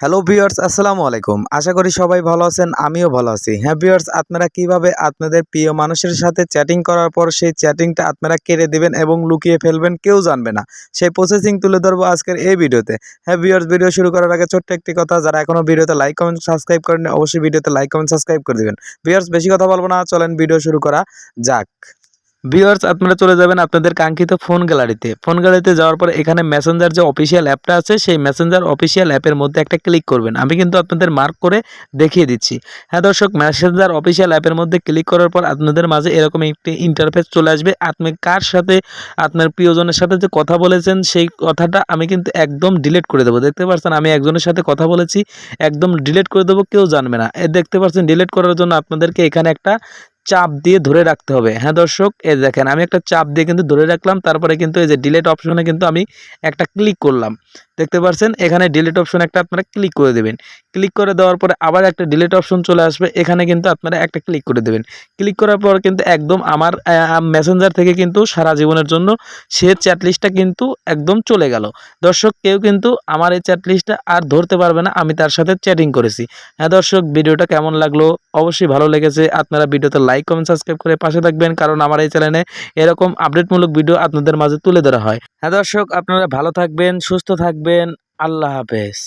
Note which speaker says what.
Speaker 1: Hello viewers আসসালামু আলাইকুম। আশা করি সবাই ভালো আছেন, আমিও ভালো আছি। হ্যাঁ ভিউয়ার্স আপনারা কীভাবে আপনাদের প্রিয় মানুষের সাথে চ্যাটিং করার পর সেই চ্যাটিংটা আপনারা কেড়ে দিবেন এবং লুকিয়ে ফেলবেন কেউ জানবে না। সেই প্রসেসিং তুলে ধরবো আজকের এই ভিডিওতে। হ্যাঁ ভিউয়ার্স ভিডিও শুরু করার আগে ছোট্ট একটি কথা, যারা এখনও ভিডিওতে লাইক কমেন্ট সাবস্ক্রাইব করেন অবশ্যই ভিডিওতে লাইক কমেন্ট সাবস্ক্রাইব করে দিবেন। ভিউয়ার্স বেশি কথা বলব না, চলেন ভিডিও শুরু করা যাক। ভিউয়ার্স আপনারা চলে যাবেন আপনাদের কাঙ্ক্ষিত ফোন গ্যালারিতে ফোন গ্যালারিতে যাওয়ার পর এখানে মেসেঞ্জার যে অফিসিয়াল অ্যাপটা আছে, সেই মেসেঞ্জার অফিসিয়াল অ্যাপের মধ্যে একটা ক্লিক করবেন। আমি কিন্তু আপনাদের মার্ক করে দেখিয়ে দিচ্ছি। হ্যাঁ দর্শক মেসেঞ্জার অফিসিয়াল অ্যাপের মধ্যে ক্লিক করার পর আপনাদের মাঝে এরকম একটি ইন্টারফেস চলে আসবে। আপনি কার সাথে, আপনার প্রিয়জনের সাথে যে কথা বলেছেন, সেই কথাটা আমি কিন্তু একদম ডিলিট করে দেবো। দেখতে পাচ্ছেন আমি একজনের সাথে কথা বলেছি, একদম ডিলিট করে দেবো, কেউ জানবে না। দেখতে পাচ্ছেন ডিলিট করার জন্য আপনাদেরকে এখানে একটা চাপ দিয়ে ধরে রাখতে হবে। হ্যাঁ দর্শক, এই দেখেন, আমি একটা চাপ দিয়ে কিন্তু ধরে রাখলাম, তারপরে কিন্তু এই যে ডিলেট অপশনে কিন্তু আমি একটা ক্লিক করলাম। দেখতে পাচ্ছেন এখানে ডিলিট অপশন একটা আপনারা ক্লিক করে দেবেন। ক্লিক করে দেওয়ার পরে আবার একটা ডিলিট অপশন চলে আসবে। এখানে কিন্তু আপনারা একটা ক্লিক করে দেবেন। ক্লিক করার পর কিন্তু একদম আমার মেসেঞ্জার থেকে কিন্তু সারা জীবনের জন্য সে চ্যাট লিস্টটা কিন্তু একদম চলে গেল। দর্শক, কেউ কিন্তু আমার এই চ্যাট লিস্টটা আর ধরতে পারবে না। আমি তার সাথে চ্যাটিং করেছি। হ্যাঁ দর্শক, ভিডিওটা কেমন লাগল? অবশ্যই ভালো লেগেছে। আপনারা ভিডিওতে লাইক কমেন্ট সাবস্ক্রাইব করে পাশে থাকবেন। কারণ আমার এই চ্যানেলে এরকম আপডেটমূলক ভিডিও আপনাদের মাঝে তুলে ধরা হয়। হ্যাঁ দর্শক, আপনারা ভালো থাকবেন, সুস্থ থাকবেন আল্লাহ হাফেজ।